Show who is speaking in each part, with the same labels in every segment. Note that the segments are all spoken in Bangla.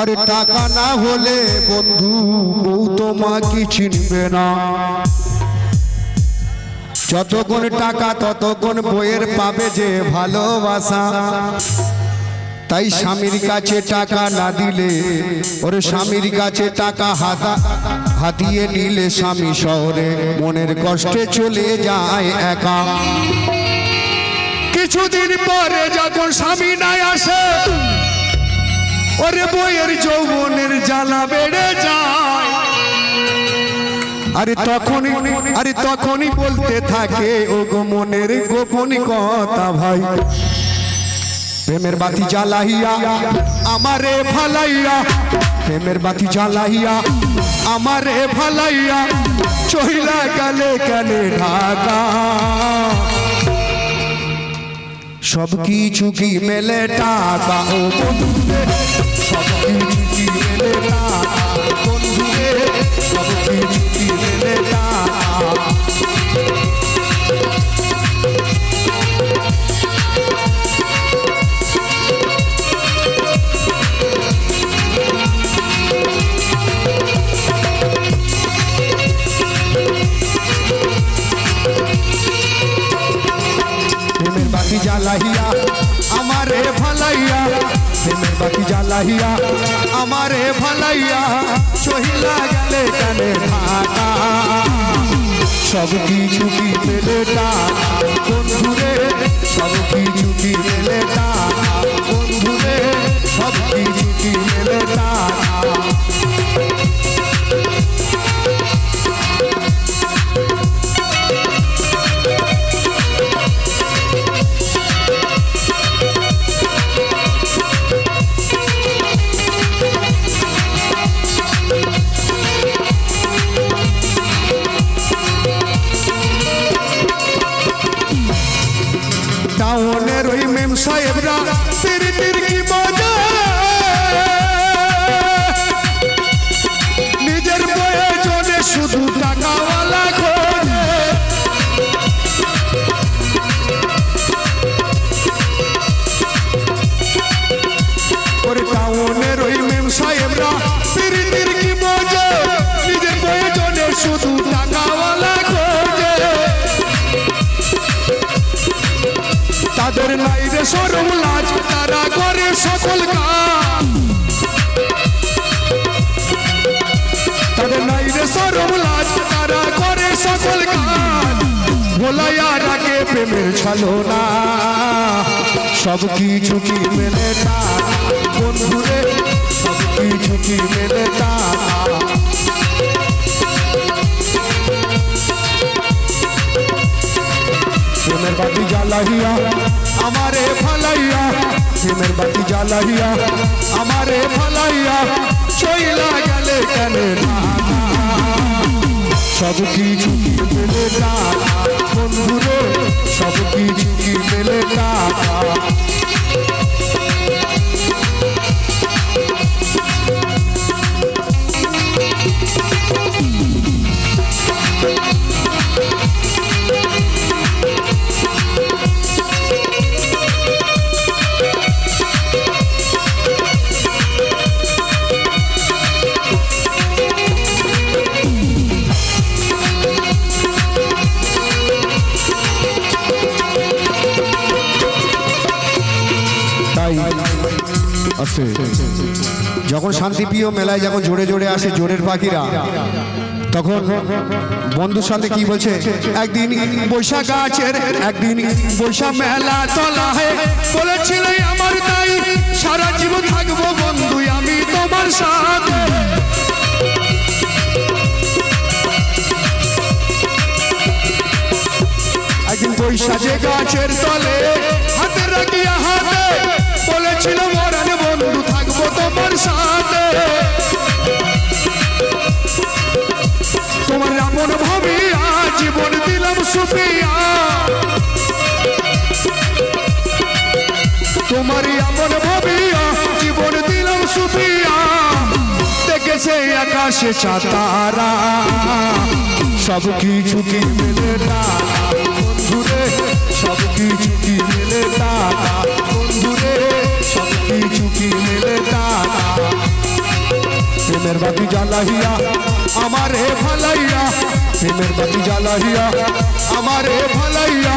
Speaker 1: আরে টাকা না হলে বন্ধু, বউ তোমাকে চিনবে না। যতক্ষণ টাকা ততক্ষণ বইয়ের পাবে যে ভালোবাসা। তাই স্বামীর কাছে টাকা না দিলে, ওর স্বামীর কাছে টাকা হাতা হাতিয়ে নিলে স্বামী শহরে মনের কষ্টে চলে যায় একা। কিছুদিন পরে যখন স্বামী নাই আসে ওরে বইয়ের যৌবনের জ্বালা বেড়ে যায়। আরে তখনই আরে তখনই বলতে থাকে ও গো মনের গোপনী কথা ভাই। প্রেমের বাতি জ্বালাইয়া আমারে ফালাইয়া, প্রেমের বাতি জ্বালাইয়া আমারে ফালাইয়া চহিলা গেলে গেলে ঢাকা। সব কিছু কি মেলে টাকা? ও বন্ধুরে সব কিছু জ্বালাইয়া আমারে ভালাইয়া চহিলা গেলে কানে ঢাকা সব কিছু কি মেলে বন্ধুরে? সব কিছু কি মেলে বন্ধুরে? সব কিছু কি মেলে শুধু টাকাওয়ালা খোঁজে। তাদের নাই রে সরম লাজ, তারা করে সকল কাজ তাদের নাই রে সরম লাজ, তারা করে সকল কাজ ভোলাইয়া রাখে প্রেমের ছলো না সব কিছু কি মেলে না বন্ধুরে, সব কিছু কি মেলে না প্রেমের বাতি জ্বালাইয়া, আমারে ফালাইয়া, প্রেমের বাতি জ্বালাইয়া, আমারে ফালাইয়া, চইলা গেলে কেন সব কিছু বন্ধুরে যখন শান্তিপ্রিয় মেলায় যখন জোরে জোরে আসে জোরের পাখিরা, তখন বন্ধুর সাথে কি বলছে? একদিন বৈশাখ গাছের, একদিন বৈশাখ মেলা চলা বলেছিল আমার তাই, সারা জীবন থাকব বন্ধু আমি তোমার সাথে। একদিন বৈশাখে গাছের তলে সুপিয়া তোমার এমন ভাবিয়া, জীবন দিলাম সুপিয়া দেখেছে আকাশে চাতারা সব কিছু কি মেলে বন্ধুরে, সব কিছু কি মেলে বন্ধুরে, সব কিছু কি মেলে প্রেমের বাতি জ্বালাহিয়া হে ভালাইয়া। প্রেমের বাতি জ্বালাহিয়া হে ভালাইয়া।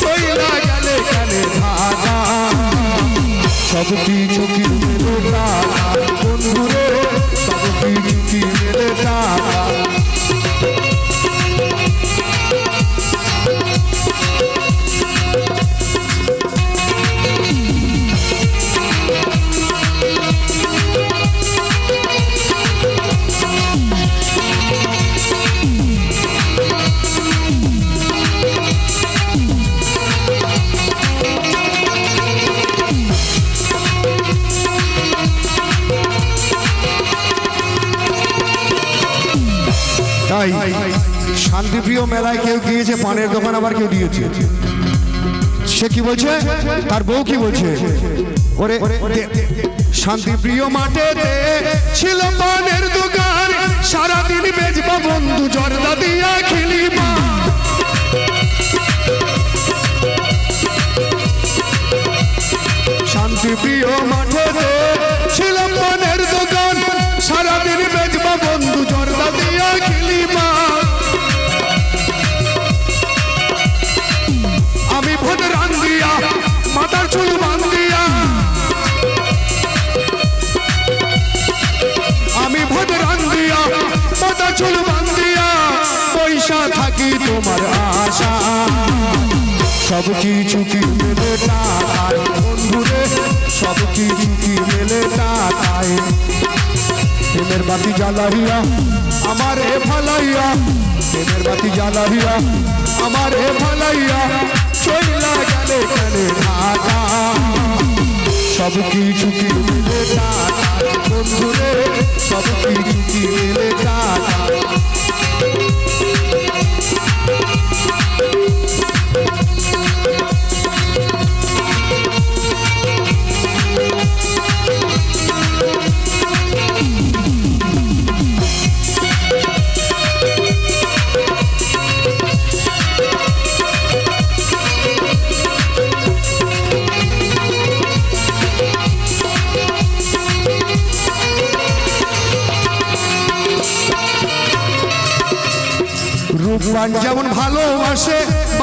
Speaker 1: চইলা গেলে কানে ধানা সব কিছু মেলে তারা বন্ধুরে, সব কিছু মেলে টাকা পানের দোকান আবার কেউ দিয়েছে। সে কি বলছে? তার বউ কি বলছে? ওরে শান্তি শান্তিপ্রিয় মাঠে ছিল পানের দোকান, সারাদিন বেচবা বন্ধু, জর্দা দিয়া খেলিবা সব কিছু কি মেলে টাকায় বন্ধুরে, সব কিছু কি মেলে টাকায় প্রেমের বাতি জ্বালাইয়া আমার এ ফালাইয়া। প্রেমের বাতি জ্বালাইয়া আমার এ ফালাইয়া। চইলা গেলে গেলে ঢাকা। সব কিছু কি মিলে টাকা বন্ধুরে, সব কিছু কি মিলে টাকা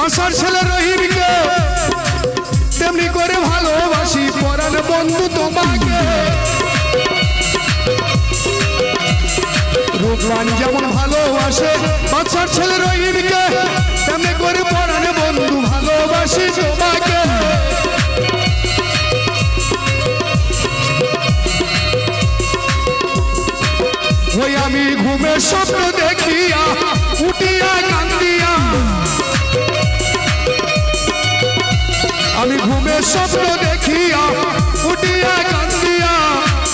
Speaker 1: বাসার ছেলে রহিমকে তেমনি করে ভালোবাসি পরাণ বন্ধু তোমাকে। রূপবান যেমন ভালোবাসে বাচ্চার ছেলে রহিমকে তেমনি করে পরাণ বন্ধু ভালোবাসি তোমাকে। ওই আমি ঘুমের স্বপ্ন দেখিয়া উঠিয়া কান্দিয়া স্বপ্ন দেখিয়া উঠিয়া কান্দিয়া,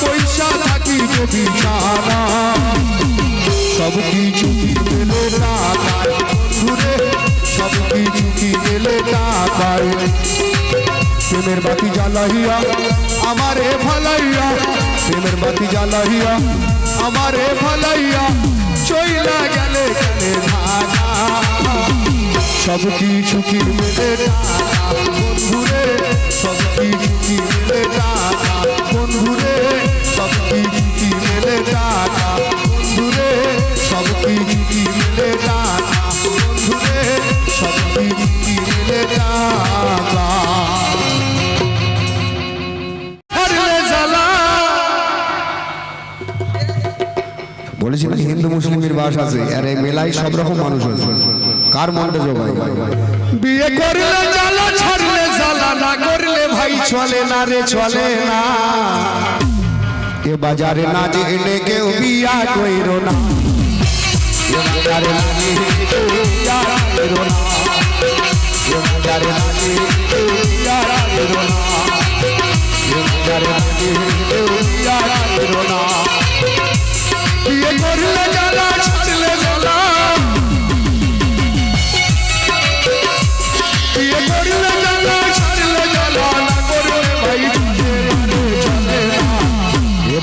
Speaker 1: পয়সা থাকি যদি সারা। সব কিছু কি মেলে টাকায়, বন্ধুরে সব কিছু কি মেলে টাকায়। প্রেমের বাতি জ্বালাইয়া আমারে ভালাইয়া প্রেমের বাতি জ্বালাইয়া আমারে ভালাইয়া চইলা গেলে গেলে ধানা সব কিছু কি মেলে টাকা বন্ধুরে হিন্দু মুসলিমের বাস আছে, আর এই মেলায় সব রকম মানুষ আছে। কার মনটা জোগায়? বিয়ে করলে জ্বালা, ছাড়লে জ্বালা, না করলে ভাই চলে না রে, চলে না। এ বাজারে না এনে কেউ বিয়া কইরো না। ছাড়লে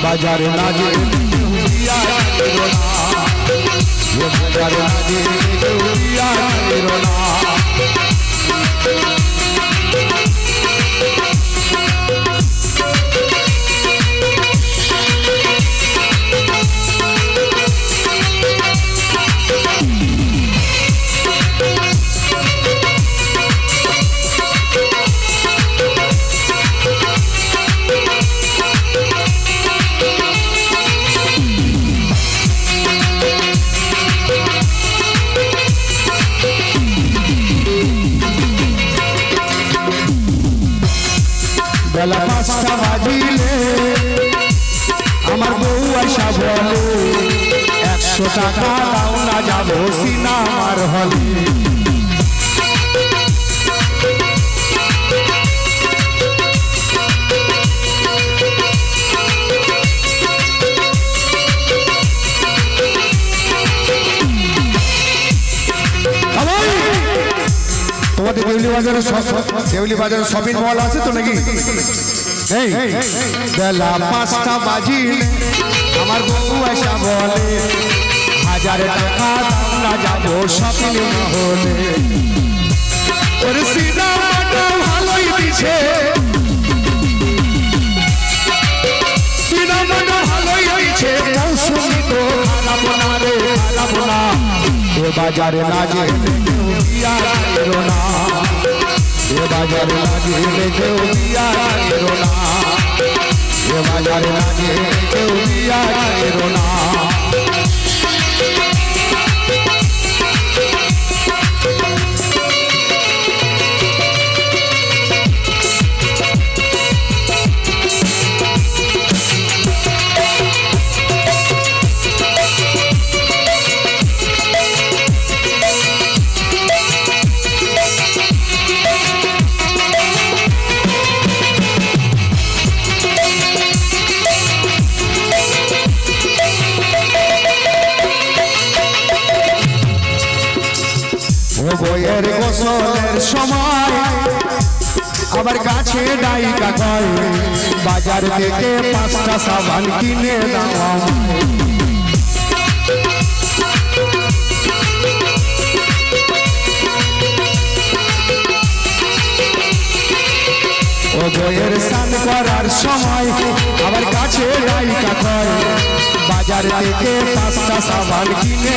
Speaker 1: বাজারে না যে কেউ রোনা করো না এ বাজারে না যে তোমাদের দেউলি বাজারে দেউলি বাজারে শপিং মল আছে তো নাকি? এই বেলা পাঁচটা বাজি আমার বউ আসা বলে হাজার টাকা না যাব শপিং মহলে ওর সিনেমাটা ভালোই দিছে। সিনেমাটা ভালোই হয়েছে। মৌসুমি তো খারাপ না রে, খারাপ না। এ বাজারে না যে কেউ না। এ বাজারে না যে কেউ না। এ বাজারে না যে কেউ না। গোসলের সময় আবার গাছে ডাইকা কয় বাজার থেকে পাঁচটা সাবান কিনে। ও বইয়ের করার সময় আবার কাছে ডাইকা কয় বাজার থেকে পাঁচটা সাবান কিনে।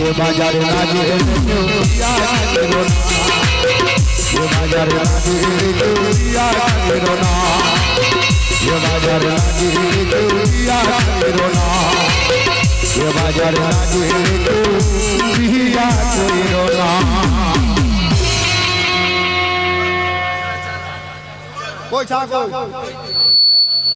Speaker 1: এ বাজারে না এ বাজারে গেলে কেউ না এ বাজারে গেলে কেউ না এ বাজারে না কেউ না
Speaker 2: কই চা কই